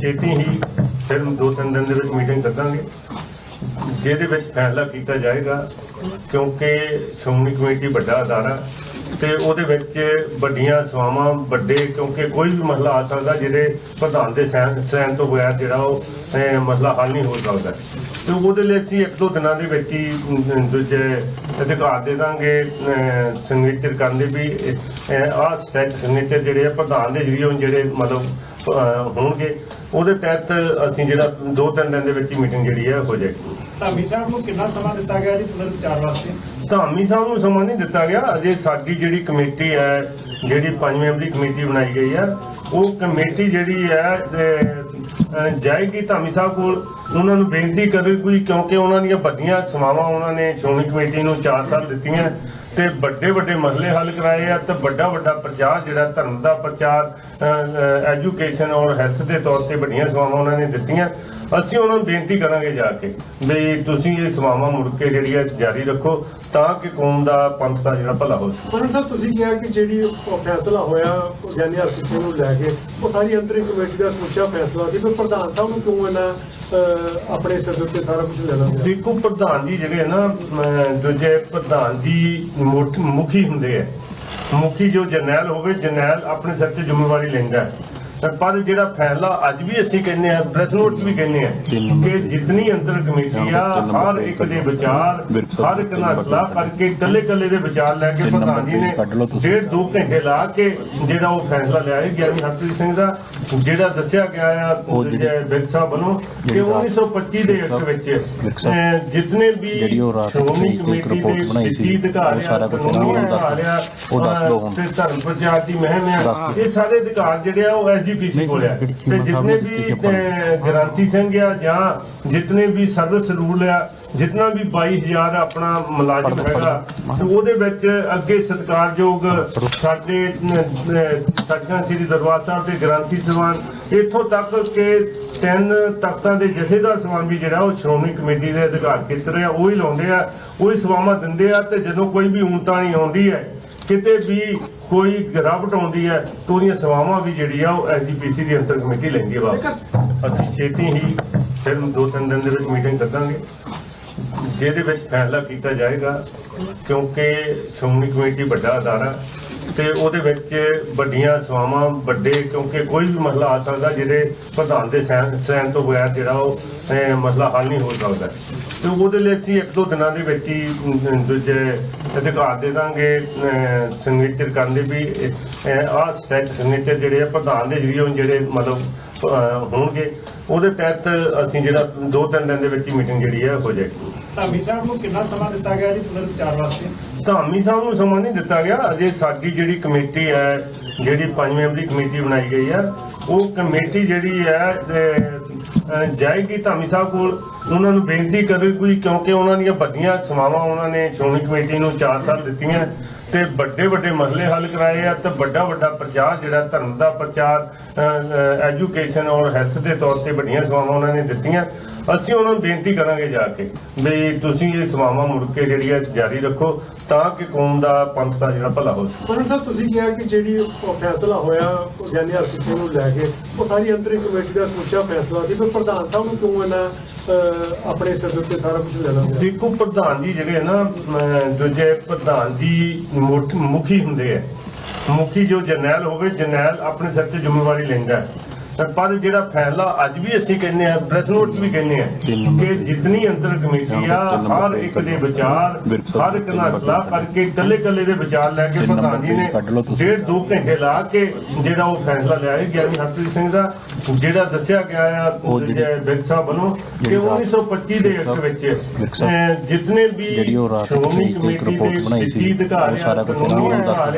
ਛੇਤੀ ਹੀ ਫਿਰ ਦੋ ਤਿੰਨ ਦਿਨ ਦੇ ਵਿੱਚ ਮੀਟਿੰਗ ਕੱਢਾਂਗੇ, ਜਿਹਦੇ ਵਿੱਚ ਫੈਸਲਾ ਕੀਤਾ ਜਾਏਗਾ, ਕਿਉਂਕਿ ਸ਼੍ਰੋਮਣੀ ਕਮੇਟੀ ਵੱਡਾ ਅਦਾਰਾ ਤੇ ਉਹਦੇ ਵਿੱਚ ਵੱਡੀਆਂ ਸੇਵਾਵਾਂ, ਵੱਡੇ, ਕਿਉਂਕਿ ਕੋਈ ਵੀ ਮਸਲਾ ਆ ਸਕਦਾ ਜਿਹਦੇ ਪ੍ਰਧਾਨ ਦੇ ਸਹਿਣ ਸੈਨ ਤੋਂ ਬਗੈਰ ਜਿਹੜਾ ਉਹ ਮਸਲਾ ਹੱਲ ਨਹੀਂ ਹੋ ਸਕਦਾ। ਤੇ ਉਹਦੇ ਲਈ ਅਸੀਂ ਇੱਕ ਦੋ ਦਿਨਾਂ ਦੇ ਵਿੱਚ ਹੀ ਦੂਜੇ ਅਧਿਕਾਰ ਦੇ ਦਾਂਗੇ ਸਿਗਨੇਚਰ ਕਰਨ ਦੇ ਵੀ ਆਹ ਸੈਟ ਸਿਗਨੇਚਰ ਜਿਹੜੇ ਆ, ਪ੍ਰਧਾਨ ਦੇ ਜਰੀਏ ਜਿਹੜੇ ਮਤਲਬ ਹੋਣਗੇ। ਉਹਦੇ ਤਹਿਤ ਅਸੀਂ ਜਿਹੜਾ ਦੋ ਤਿੰਨ ਦਿਨ ਦੇ ਵਿੱਚ ਹੀ ਮੀਟਿੰਗ ਜਿਹੜੀ ਹੈ ਹੋ ਜਾਏਗੀ। ਧਾਮੀ ਸਾਹਿਬ ਨੂੰ ਕਿੰਨਾ ਸਮਾਂ ਦਿੱਤਾ ਗਿਆ ਜੀ ਪੁਨਰ ਵਿਚਾਰ ਵਾਸਤੇ? ਧਾਮੀ ਸਾਹਿਬ ਨੂੰ ਸਮਾਂ ਨਹੀਂ ਦਿੱਤਾ ਗਿਆ। ਅਜੇ ਸਾਡੀ ਜਿਹੜੀ ਕਮੇਟੀ ਹੈ ਜਿਹੜੀ ਪੰਜ ਮੈਂਬਰੀ ਕਮੇਟੀ ਬਣਾਈ ਗਈ ਹੈ ਉਹ ਕਮੇਟੀ ਜਿਹੜੀ ਹੈ ਜਾਏਗੀ ਧਾਮੀ ਸਾਹਿਬ ਕੋਲ। ਉਹਨਾਂ ਨੂੰ ਬੇਨਤੀ ਕਰੇ ਕੋਈ ਕਿਉਂਕਿ ਉਹਨਾਂ ਦੀਆਂ ਵੱਡੀਆਂ ਸਮਾਵਾਂ ਉਹਨਾਂ ਨੇ ਸ਼੍ਰੋਮਣੀ ਕਮੇਟੀ ਨੂੰ 4 ਸਾਲ ਦਿੱਤੀਆਂ। ਤੇ ਵੱਡੇ ਵੱਡੇ ਮਸਲੇ ਹੱਲ ਕਰਾਏ ਆ ਤੇ ਵੱਡਾ ਵੱਡਾ ਪ੍ਰਚਾਰ ਜਿਹੜਾ ਧਰਮ ਦਾ ਪ੍ਰਚਾਰ ਐਜੂਕੇਸ਼ਨ ਔਰ ਹੈਲਥ ਦੇ ਤੌਰ ਤੇ ਵੱਡੀਆਂ ਸੇਵਾਵਾਂ ਉਹਨਾਂ ਨੇ ਦਿੱਤੀਆਂ। ਅਸੀਂ ਉਹਨਾਂ ਨੂੰ ਬੇਨਤੀ ਕਰਾਂਗੇ ਜਾ ਕੇ ਵੀ ਤੁਸੀਂ ਇਹ ਸੇਵਾਵਾਂ ਮੁੜ ਕੇ ਜਿਹੜੀ ਹੈ ਜਾਰੀ ਰੱਖੋ ਤਾਂ ਕਿ ਕੌਮ ਦਾ ਪੰਥ ਦਾ ਜਿਹੜਾ ਭਲਾ ਹੋ ਸਕੇ। ਮਰਨ ਸਾਹਿਬ, ਤੁਸੀਂ ਕਿਹਾ ਕਿ ਜਿਹੜੀ ਫੈਸਲਾ ਹੋਇਆ ਗਿਆਨੀ ਹਰਪ੍ਰੀਤ ਨੂੰ ਲੈ ਕੇ, ਉਹ ਸਾਰੀ ਅੰਤਰਿਮ ਕਮੇਟੀ ਦਾ ਸਮੁੱਚਾ ਫੈਸਲਾ ਸੀ ਪਰ ਪ੍ਰਧਾਨ ਸਾਹਿਬ ਨੂੰ ਕਿਉਂ ਇਹਨਾਂ ਆਪਣੇ ਸਿਰ ਦੇ ਉੱਤੇ ਸਾਰਾ ਕੁਝ ਲੈਣਾ ਪਿਆ ਦੇਖੋ ਪ੍ਰਧਾਨ ਜੀ ਜਿਹੜੇ ਨਾ ਅਮ, ਦੂਜੇ ਪ੍ਰਧਾਨ ਜੀ ਮੁੱਖ- ਮੁਖੀ ਹੁੰਦੇ ਆ। ਮੁਖੀ ਜੋ ਜਰਨੈਲ ਹੋਵੇ ਜਰਨੈਲ ਆਪਣੇ ਸਿਰ ਤੇ ਜ਼ਿੰਮੇਵਾਰੀ ਲੈਂਦਾ ਹੈ। ਪਰ ਜਿਹੜਾ ਫੈਸਲਾ ਅੱਜ ਵੀ ਅਸੀਂ ਕਹਿੰਦੇ ਆ ਪ੍ਰੈਸ ਨੋਟ ਵੀ ਕਹਿੰਦੇ ਆ ਕਿ ਜਿਤਨੀ ਅੰਤਰ ਕਮੇਟੀ ਆ ਹਰ ਇੱਕ ਦੇ ਵਿਚਾਰ ਹਰ ਇੱਕ ਨਾਲ ਸਲਾਹ ਕਰਕੇ ਇਕੱਲੇ ਇਕੱਲੇ ਦੇ ਵਿਚਾਰ ਲੈ ਕੇ ਪ੍ਰਧਾਨ ਜੀ ਨੇ ਡੇਢ ਦੋ ਘੰਟੇ ਲਾ ਕੇ ਜਿਹੜਾ ਉਹ ਫੈਸਲਾ ਲਿਆ ਹੈ ਗਿਆਨੀ ਹਰਪ੍ਰੀਤ ਸਿੰਘ ਦਾ ਜਿਹੜਾ ਦੱਸਿਆ ਗਿਆ ਆ ਬਿਰਕ ਸਾਹਿਬ ਵੱਲੋਂ ਕਿ 1925 ਦੇ ਐਕਟ ਵਿੱਚ ਜਿਤਨੇ ਵੀ ਉਹ ਸ਼੍ਰੋਮਣੀ ਕਮੇਟੀ ਦੀ ਸਿੱਧੀ ਅਧਿਕਾਰ ਉਹ ਸਾਰਾ ਉਹਨਾਂ ਨੂੰ ਦੱਸ ਉਹ ਦੱਸ ਦਿਓ ਹੁਣ। ਤੇ ਧਰਮ ਪ੍ਰਚਾਰ ਦੀ ਮਹਿਮ ਆ। ਇਹ ਸਾਰੇ ਅਧਿਕਾਰ ਜਿਹੜੇ ਆ ਉਹ ਐਸਜੀਪੀਸੀ ਨਹੀਂ, ਕੋਲ ਜਿਹੜੀ ਤੇ ਚੀਮਾ ਸਾਹਿਬ ਜਿਤਨੇ ਨੇ ਦਿੱਤੀ ਸੀ ਵੀ ਗ੍ਰਾਂਤੀ ਸਿੰਘ ਆ ਜਾਂ ਜਿਤਨੇ ਵੀ ਸਰਵਿਸ ਰੂਲ ਆ ਜਿਤਨਾ ਵੀ 22000 ਆਪਣਾ ਮੁਲਾਜ਼ਮ ਹੈਗਾ ਤੇ ਉਹਦੇ ਵਿੱਚ ਅੱਗੇ ਸਤਿਕਾਰਯੋਗ ਸਾਡੇ ਸੱਚਖੰਡ ਸ੍ਰੀ ਦਰਬਾਰ ਸਾਹਿਬ ਦੇ ਗ੍ਰਾਂਤੀ ਸਮਾਨ ਇੱਥੋਂ ਤੱਕ ਕਿ ਤਿੰਨ ਤਖਤਾਂ ਦੇ ਜਥੇਦਾਰ ਸਮਾਨ ਵੀ ਜਿਹੜਾ ਉਹ ਸ਼੍ਰੋਮਣੀ ਕਮੇਟੀ ਦੇ ਅਧਿਕਾਰ ਖੇਤਰ ਆ ਉਹ ਹੀ ਲਾਉਂਦੇ ਆ ਉਹ ਹੀ ਸੇਵਾਵਾਂ ਦਿੰਦੇ ਆ ਤੇ ਜਦੋਂ ਕੋਈ ਵੀ ਊਣਤਾ ਨਹੀਂ ਆਉਂਦੀ ਹੈ ਕਿਤੇ ਵੀ ਕੋਈ ਗਿਰਾਵਟ ਆਉਂਦੀ ਹੈ ਤਾਂ ਉਹਦੀਆਂ ਸੇਵਾਵਾਂ ਵੀ ਜਿਹੜੀ ਆ ਉਹ ਐਸਜੀਪੀਸੀ ਦੀ ਅੰਤਰ ਕਮੇਟੀ ਲੈਂਦੀ ਹੈ ਵਾਪਸ। ਅਸੀਂ ਛੇਤੀ ਹੀ ਫਿਰ ਦੋ ਤਿੰਨ ਦਿਨ ਦੇ ਵਿੱਚ ਮੀਟਿੰਗ ਕੱਢਾਂਗੇ। ਜਿਹਦੇ ਵਿੱਚ ਫੈਸਲਾ ਕੀਤਾ ਜਾਏਗਾ, ਕਿਉਂਕਿ ਸ਼੍ਰੋਮਣੀ ਕਮੇਟੀ ਵੱਡਾ ਅਦਾਰਾ ਤੇ ਉਹਦੇ ਵਿੱਚ ਵੱਡੀਆਂ ਸੇਵਾਵਾਂ, ਵੱਡੇ ਕਿਉਂਕਿ ਕੋਈ ਵੀ ਮਸਲਾ ਆ ਸਕਦਾ ਜਿਹਦੇ ਪ੍ਰਧਾਨ ਦੇ ਸਹਿਣ ਸੈਨ ਤੋਂ ਬਗੈਰ ਜਿਹੜਾ ਉਹ ਮਸਲਾ ਹੱਲ ਨਹੀਂ ਹੋ ਸਕਦਾ। ਤੇ ਉਹਦੇ ਲਈ ਅਸੀਂ ਇੱਕ ਦੋ ਦਿਨਾਂ ਦੇ ਵਿੱਚ ਹੀ ਦੂਜੇ ਅਧਿਕਾਰ ਦੇ ਦਾਂਗੇ। ਸਿਗਨੇਚਰ ਕਰਨ ਦੇ ਵੀ ਆਹ ਸੈਟ ਸਿਗਨੇਚਰ ਜਿਹੜੇ ਆ ਪ੍ਰਧਾਨ ਦੇ ਜਰੀਏ ਜਿਹੜੇ ਮਤਲਬ ਹੋਣਗੇ ਉਹਦੇ ਤਹਿਤ ਅਸੀਂ ਜਿਹੜਾ ਦੋ ਤਿੰਨ ਦਿਨ ਦੇ ਵਿੱਚ ਹੀ ਮੀਟਿੰਗ ਜਿਹੜੀ ਹੈ ਹੋ ਜਾਏਗੀ। ਧਾਮੀ ਸਾਹਿਬ ਨੂੰ ਕਿੰਨਾ ਸਮਾਂ ਦਿੱਤਾ ਗਿਆ ਜੀ ਪੁਨਰ ਵਿਚਾਰ ਵਾਸਤੇ? ਧਾਮੀ ਸਾਹਿਬ ਨੂੰ ਸਮਾਂ ਨਹੀਂ ਦਿੱਤਾ ਗਿਆ। ਅਜੇ ਸਾਡੀ ਜਿਹੜੀ ਕਮੇਟੀ ਹੈ ਜਿਹੜੀ ਪੰਜ ਮੈਂਬਰੀ ਕਮੇਟੀ ਬਣਾਈ ਗਈ ਹੈ ਉਹ ਕਮੇਟੀ ਜਿਹੜੀ ਹੈ ਜਾਏਗੀ ਧਾਮੀ ਸਾਹਿਬ ਕੋਲ। ਉਹਨਾਂ ਨੂੰ ਬੇਨਤੀ ਕਰੇ ਕੋਈ, ਕਿਉਂਕਿ ਉਹਨਾਂ ਦੀਆਂ ਵੱਡੀਆਂ ਸੇਵਾਵਾਂ ਉਹਨਾਂ ਨੇ ਸ਼੍ਰੋਮਣੀ ਕਮੇਟੀ ਨੂੰ 4 ਸਾਲ ਦਿੱਤੀਆਂ ਤੇ ਵੱਡੇ ਵੱਡੇ ਮਸਲੇ ਹੱਲ ਕਰਾਏ ਆ ਤੇ ਵੱਡਾ ਵੱਡਾ ਪ੍ਰਚਾਰ ਜਿਹੜਾ ਧਰਮ ਦਾ ਪ੍ਰਚਾਰ ਐਜੂਕੇਸ਼ਨ ਔਰ ਹੈਲਥ ਦੇ ਤੌਰ ਤੇ ਵੱਡੀਆਂ ਸੇਵਾਵਾਂ ਉਹਨਾਂ ਨੇ ਦਿੱਤੀਆਂ। ਅਸੀਂ ਉਹਨਾਂ ਨੂੰ ਬੇਨਤੀ ਕਰਾਂਗੇ ਜਾ ਕੇ ਵੀ ਤੁਸੀਂ ਇਹ ਸੇਵਾਵਾਂ ਮੁੜ ਕੇ ਜਿਹੜੀ ਹੈ ਜਾਰੀ ਰੱਖੋ ਤਾਂ ਕਿ ਕੌਮ ਦਾ ਪੰਥ ਦਾ ਜਿਹੜਾ ਭਲਾ ਹੋ ਸਕੇ। ਮਰਨ ਸਾਹਿਬ, ਤੁਸੀਂ ਕਿਹਾ ਕਿ ਜਿਹੜੀ ਫੈਸਲਾ ਹੋਇਆ ਗਿਆਨੀ ਹਰਪ੍ਰੀਤ ਨੂੰ ਲੈ ਕੇ, ਉਹ ਸਾਰੀ ਅੰਤਰਿਮ ਕਮੇਟੀ ਦਾ ਸਮੁੱਚਾ ਫੈਸਲਾ ਸੀ ਪਰ ਪ੍ਰਧਾਨ ਸਾਹਿਬ ਨੂੰ ਕਿਉਂ ਇਹਨਾਂ ਆਪਣੇ ਸਿਰ ਦੇ ਉੱਤੇ ਸਾਰਾ ਕੁਝ ਲੈਣਾ ਪਿਆ ਦੇਖੋ ਪ੍ਰਧਾਨ ਜੀ ਜਿਹੜੇ ਨਾ ਅਮ, ਦੂਜੇ ਪ੍ਰਧਾਨ ਜੀ ਮੁੱਖ- ਮੁਖੀ ਹੁੰਦੇ ਆ। ਮੁਖੀ ਜੋ ਜਰਨੈਲ ਹੋਵੇ ਜਰਨੈਲ ਆਪਣੇ ਸਿਰ ਤੇ ਜ਼ਿੰਮੇਵਾਰੀ ਲੈਂਦਾ ਹੈ। ਪਰ ਜਿਹੜਾ ਫੈਸਲਾ ਅੱਜ ਵੀ ਅਸੀਂ ਕਹਿੰਦੇ ਆ ਪ੍ਰੈਸ ਨੋਟ ਵੀ ਕਹਿੰਦੇ ਆ ਕਿ ਜਿਤਨੀ ਅੰਤਰ ਕਮੇਟੀ ਆ ਹਰ ਇੱਕ ਦੇ ਵਿਚਾਰ ਹਰ ਇੱਕ ਨਾਲ ਸਲਾਹ ਕਰਕੇ ਇਕੱਲੇ ਇਕੱਲੇ ਦੇ ਵਿਚਾਰ ਲੈ ਕੇ ਪ੍ਰਧਾਨ ਜੀ ਨੇ ਡੇਢ ਦੋ ਘੰਟੇ ਲਾ ਕੇ ਜਿਹੜਾ ਉਹ ਫੈਸਲਾ ਲਿਆ ਹੈ ਗਿਆਨੀ ਹਰਪ੍ਰੀਤ ਸਿੰਘ ਦਾ ਜਿਹੜਾ ਦੱਸਿਆ ਗਿਆ ਆ ਬਿਰਕ ਸਾਹਿਬ ਵੱਲੋਂ ਕਿ 1925 ਦੇ ਐਕਟ ਵਿੱਚ ਜਿਤਨੇ ਵੀ ਸ਼੍ਰੋਮਣੀ ਕਮੇਟੀ ਦੀ ਸਿੱਧੀ ਅਧਿਕਾਰ ਸਾਰਾ ਦੱਸ ਦਿਓ।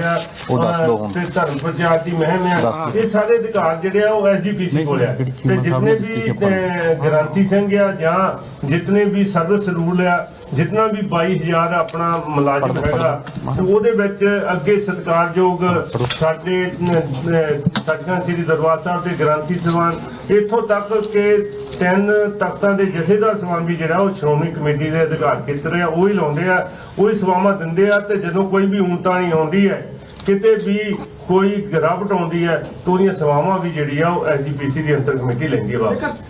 ਆ, ਉਹ ਦੱਸ ਦਿਓ ਹੁਣ। ਤੇ ਧਰਮ ਪ੍ਰਚਾਰ ਦੀ ਮਹਿਮ ਆ। ਇਹ ਸਾਰੇ ਅਧਿਕਾਰ ਜਿਹੜੇ ਆ ਉਹ ਐਸਜੀਪੀਸੀ ਨਹੀਂ, ਕੋਲ ਜਿਹੜੀ ਤੇ ਚੀਮਾ ਸਾਹਿਬ ਜਿਤਨੇ ਨੇ ਦਿੱਤੀ ਸੀ ਵੀ ਗ੍ਰਾਂਤੀ ਸਿੰਘ ਆ ਜਾਂ ਜਿਤਨੇ ਵੀ ਸਰਵਿਸ ਰੂਲ ਆ ਜਿਤਨਾ ਵੀ 22000 ਆਪਣਾ ਮੁਲਾਜ਼ਮ ਹੈਗਾ ਤੇ ਉਹਦੇ ਵਿੱਚ ਅੱਗੇ ਸਤਿਕਾਰਯੋਗ ਸਾਡੇ ਸੱਚਖੰਡ ਸ੍ਰੀ ਦਰਬਾਰ ਸਾਹਿਬ ਦੇ ਗ੍ਰਾਂਤੀ ਸਮਾਨ ਇੱਥੋਂ ਤੱਕ ਕਿ ਤਿੰਨ ਤਖਤਾਂ ਦੇ ਜਥੇਦਾਰ ਸਮਾਨ ਵੀ ਜਿਹੜਾ ਉਹ ਸ਼੍ਰੋਮਣੀ ਕਮੇਟੀ ਦੇ ਅਧਿਕਾਰ ਖੇਤਰ ਆ ਉਹ ਹੀ ਲਾਉਂਦੇ ਆ ਉਹ ਹੀ ਸੇਵਾਵਾਂ ਦਿੰਦੇ ਆ ਤੇ ਜਦੋਂ ਕੋਈ ਵੀ ਊਣਤਾ ਨਹੀਂ ਆਉਂਦੀ ਹੈ ਕਿਤੇ ਵੀ ਕੋਈ ਗਿਰਾਵਟ ਆਉਂਦੀ ਹੈ, ਤਾਂ ਉਹਦੀਆਂ ਸੇਵਾਵਾਂ ਵੀ ਜਿਹੜੀ ਆ, ਉਹ ਐਸਜੀਪੀਸੀ ਦੀ ਅੰਤਰ ਕਮੇਟੀ ਲੈਂਦੀ ਹੈ ਵਾਪਸ।